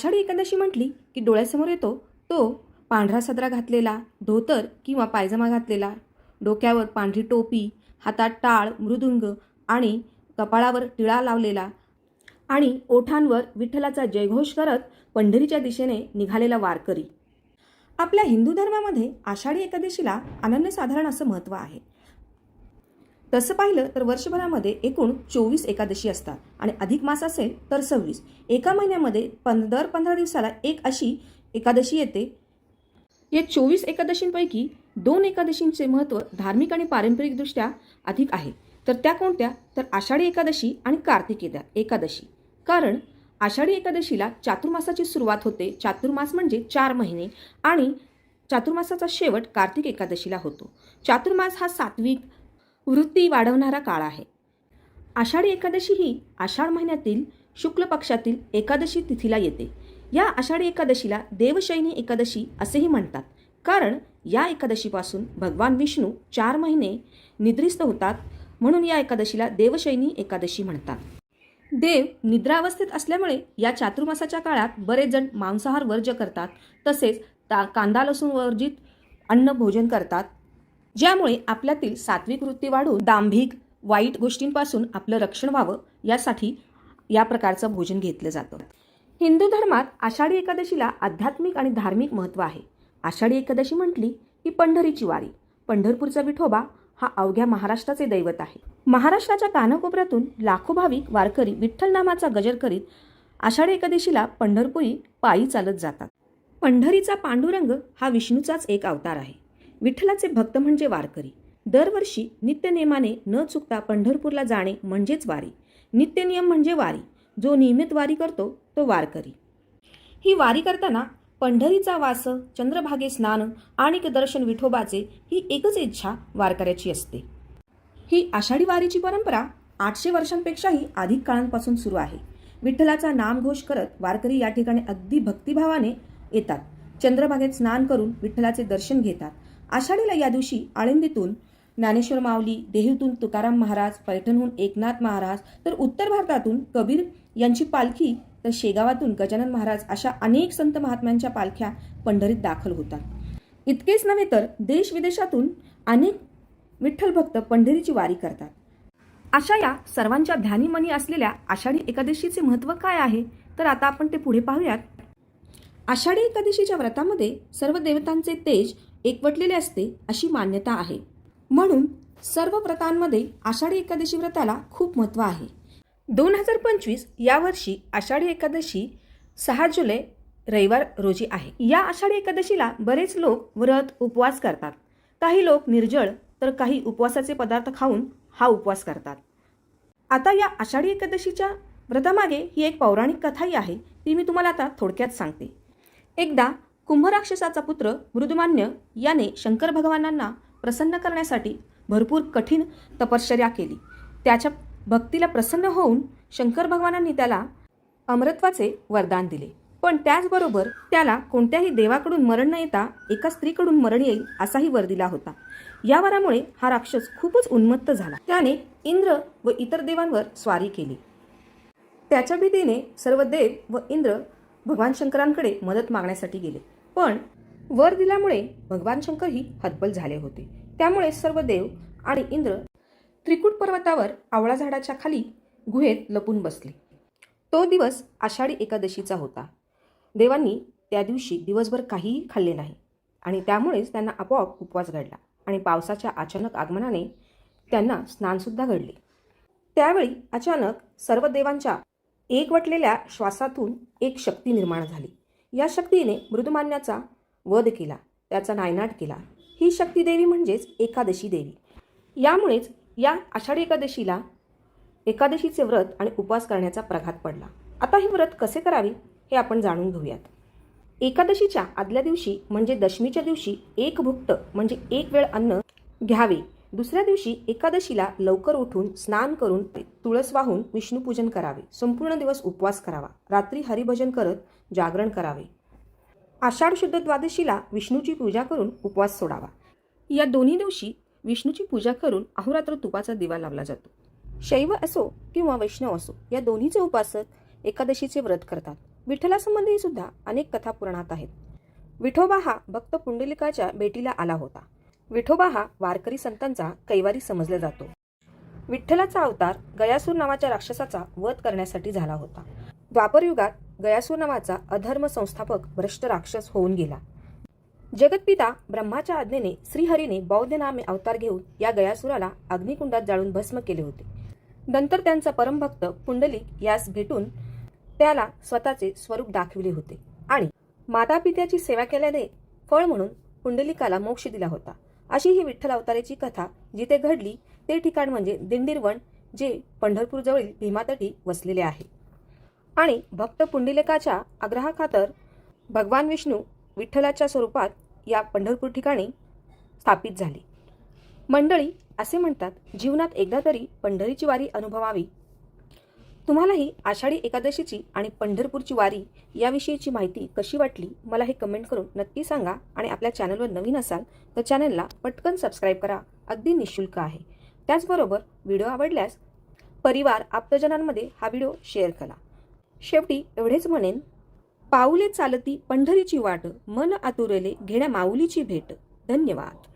आषाढी एकादशी म्हटली की डोळ्यासमोर येतो तो पांढरा सदरा घातलेला धोतर किंवा पायजमा घातलेला. डोक्यावर पांढरी टोपी हातात टाळ मृदुंग आणि कपाळावर टिळा लावलेला आणि ओठांवर विठ्ठलाचा जयघोष करत पंढरीच्या दिशेने निघालेला वारकरी. आपल्या हिंदू धर्मामध्ये आषाढी एकादशीला अनन्यसाधारण असं महत्त्व आहे. तसं पाहिलं तर वर्षभरामध्ये एकूण चोवीस एकादशी असतात आणि अधिक मास असेल तर सव्वीस. एका महिन्यामध्ये पं दर पंधरा दिवसाला एक अशी एकादशी येते. या चोवीस एकादशींपैकी दोन एकादशींचे महत्त्व धार्मिक आणि पारंपरिकदृष्ट्या अधिक आहे. तर त्या कोणत्या? तर आषाढी एकादशी आणि कार्तिक एकादशी. कारण आषाढी एकादशीला चातुर्मासाची सुरुवात होते. चातुर्मास म्हणजे चार महिने आणि चातुर्मासाचा शेवट कार्तिक एकादशीला होतो. चातुर्मास हा सात्विक वृत्ती वाढवणारा काळ आहे. आषाढी एकादशी ही आषाढ महिन्यातील शुक्ल पक्षातील एकादशी तिथीला येते. या आषाढी एकादशीला देवशैनी एकादशी असेही म्हणतात. कारण या एकादशीपासून भगवान विष्णू चार महिने निद्रिस्त होतात म्हणून या एकादशीला देवशैनी एकादशी म्हणतात. देव निद्रावस्थेत असल्यामुळे या चातुर्मासाच्या काळात बरेच जण मांसाहार वर्ज करतात तसेच ता कांदा लसूण वर्जित अन्न भोजन करतात. ज्यामुळे आपल्यातील सात्विक वृत्ती वाढून दांभिक वाईट गोष्टींपासून आपलं रक्षण व्हावं यासाठी या प्रकारचं भोजन घेतलं जातं. हिंदू धर्मात आषाढी एकादशीला आध्यात्मिक आणि धार्मिक महत्त्व आहे. आषाढी एकादशी म्हटली की पंढरीची वारी. पंढरपूरचा विठोबा हा अवघ्या महाराष्ट्राचे दैवत आहे. महाराष्ट्राच्या कानाकोपऱ्यातून लाखो भाविक वारकरी विठ्ठल नामाचा गजर करीत आषाढी एकादशीला पंढरपुरी पायी चालत जातात. पंढरीचा पांडुरंग हा विष्णूचाच एक अवतार आहे. विठ्ठलाचे भक्त म्हणजे वारकरी. दरवर्षी नित्यनियमाने न चुकता पंढरपूरला जाणे म्हणजेच वारी. नित्यनियम म्हणजे वारी. जो नियमित वारी करतो तो वारकरी. ही वारी करताना पंढरीचा वास चंद्रभागे स्नान आणि दर्शन विठोबाचे ही एकच इच्छा वारकऱ्याची असते. ही आषाढी वारीची परंपरा आठशे वर्षांपेक्षाही अधिक काळांपासून सुरू आहे. विठ्ठलाचा नामघोष करत वारकरी या ठिकाणी अगदी भक्तिभावाने येतात. चंद्रभागेत स्नान करून विठ्ठलाचे दर्शन घेतात. आषाढीला या दिवशी आळंदीतून ज्ञानेश्वर माऊली देहूतून तुकाराम महाराज पैठणहून एकनाथ महाराज तर उत्तर भारतातून कबीर यांची पालखी तर शेगावातून गजानन महाराज अशा अनेक संत महात्म्यांच्या पालख्या पंढरीत दाखल होतात. इतकेच नव्हे तर देश विदेशातून अनेक विठ्ठल भक्त पंढरीची वारी करतात. अशा या सर्वांच्या ध्यानीमनी असलेल्या आषाढी एकादशीचे महत्त्व काय आहे? तर आता आपण ते पुढे पाहूयात. आषाढी एकादशीच्या व्रतामध्ये सर्व देवतांचे तेज एकवटलेले असते अशी मान्यता आहे. म्हणून सर्व व्रतांमध्ये आषाढी एकादशी व्रताला खूप महत्त्व आहे. दोन हजार पंचवीस यावर्षी आषाढी एकादशी सहा जुलै रविवार रोजी आहे. या आषाढी एकादशीला बरेच लोक व्रत उपवास करतात. काही लोक निर्जळ तर काही उपवासाचे पदार्थ खाऊन हा उपवास करतात. आता या आषाढी एकादशीच्या व्रतामागे ही एक पौराणिक कथाही आहे ती मी तुम्हाला आता थोडक्यात सांगते. एकदा कुंभराक्षसाचा पुत्र मृदुमान्य याने शंकर भगवानांना प्रसन्न करण्यासाठी भरपूर कठीण तपश्चर्या केली. त्याच्या भक्तीला प्रसन्न होऊन शंकर भगवानांनी त्याला अमरत्वाचे वरदान दिले. पण त्याचबरोबर त्याला कोणत्याही देवाकडून मरण न येता एका स्त्रीकडून मरण येईल असाही वर दिला होता. या वरामुळे हा राक्षस खूपच उन्मत्त झाला. त्याने इंद्र व इतर देवांवर स्वारी केली. त्याच्या भीतीने सर्व देव व इंद्र भगवान शंकरांकडे मदत मागण्यासाठी गेले. पण वर दिल्यामुळे भगवान शंकरही हतबल झाले होते. त्यामुळे सर्व देव आणि इंद्र त्रिकूट पर्वतावर आवळा झाडाच्या खाली गुहेत लपून बसले. तो दिवस आषाढी एकादशीचा होता. देवांनी त्या दिवशी दिवसभर काहीही खाल्ले नाही आणि त्यामुळेच त्यांना आपोआप उपवास घडला आणि पावसाच्या अचानक आगमनाने त्यांना स्नानसुद्धा घडले. त्यावेळी अचानक सर्व देवांच्या एकवटलेल्या श्वासातून एक शक्ती निर्माण झाली. या शक्तीने मृदुमान्याचा वध केला त्याचा नायनाट केला. ही शक्ती देवी म्हणजेच एकादशी देवी. यामुळेच या आषाढी एकादशीला एकादशीचे व्रत आणि उपवास करण्याचा प्रघात पडला. आता हे व्रत कसे करावे हे आपण जाणून घेऊयात. एकादशीच्या आदल्या दिवशी म्हणजे दशमीच्या दिवशी एक भुक्त म्हणजे एक वेळ अन्न घ्यावे. दुसऱ्या दिवशी एकादशीला लवकर उठून स्नान करून तुळस वाहून विष्णूपूजन करावे. संपूर्ण दिवस उपवास करावा. रात्री हरिभजन करत जागरण करावे. आषाढ शुद्ध द्वादशीला विष्णूची पूजा करून उपवास सोडावा. या दोन्ही दिवशी विष्णूची पूजा करून अहोरात्र तुपाचा दिवा लावला जातो. शैव असो किंवा वैष्णव असो या दोन्हीचे उपासक एकादशीचे व्रत करतात. विठ्ठलासंबंधी सुद्धा अनेक कथा पुराणात आहेत. विठोबा हा भक्त पुंडलिकाच्या भेटीला आला होता. विठोबा हा वारकरी संतांचा कैवारी समजला जातो. विठ्ठलाचा अवतार गयासूर नावाच्या राक्षसाचा वध करण्यासाठी झाला होता. द्वापरयुगात गयासूर नावाचा अधर्म संस्थापक भ्रष्ट राक्षस होऊन गेला. जगतपिता ब्रह्माच्या आज्ञेने श्रीहरीने बौद्ध नामे अवतार घेऊन या गयासुराला अग्निकुंडात जाळून भस्म केले होते. नंतर त्यांचा परमभक्त पुंडलिक यास भेटून त्याला स्वतःचे स्वरूप दाखविले होते आणि मातापित्याची सेवा केल्याने फळ म्हणून पुंडलिकाला मोक्ष दिला होता. अशी ही विठ्ठल अवतारेची कथा जिथे घडली ते ठिकाण म्हणजे दिंडीरवण जे पंढरपूरजवळील भीमातटी वसलेले आहे. आणि भक्त पुंडिलेकाच्या आग्रहाखातर भगवान विष्णू विठ्ठलाच्या स्वरूपात या पंढरपूर ठिकाणी स्थापित झाले. मंडळी असे म्हणतात जीवनात एकदा तरी पंढरीची वारी अनुभवावी तुम्हालाही आषाढी एकादशीची आणि पंढरपूरची वारी याविषयीची माहिती कशी वाटली मला हे कमेंट करून नक्की सांगा आणि आपल्या चॅनलवर नवीन असाल तर चॅनलला पटकन सबस्क्राईब करा. अगदी निशुल्क आहे. त्याचबरोबर व्हिडिओ आवडल्यास परिवार आप्तजनांमध्ये हा व्हिडिओ शेअर करा. शेवटी एवढेच म्हणेन पाऊले चालती पंढरीची वाट मन आतुरले घेण्या माऊलीची भेट. धन्यवाद.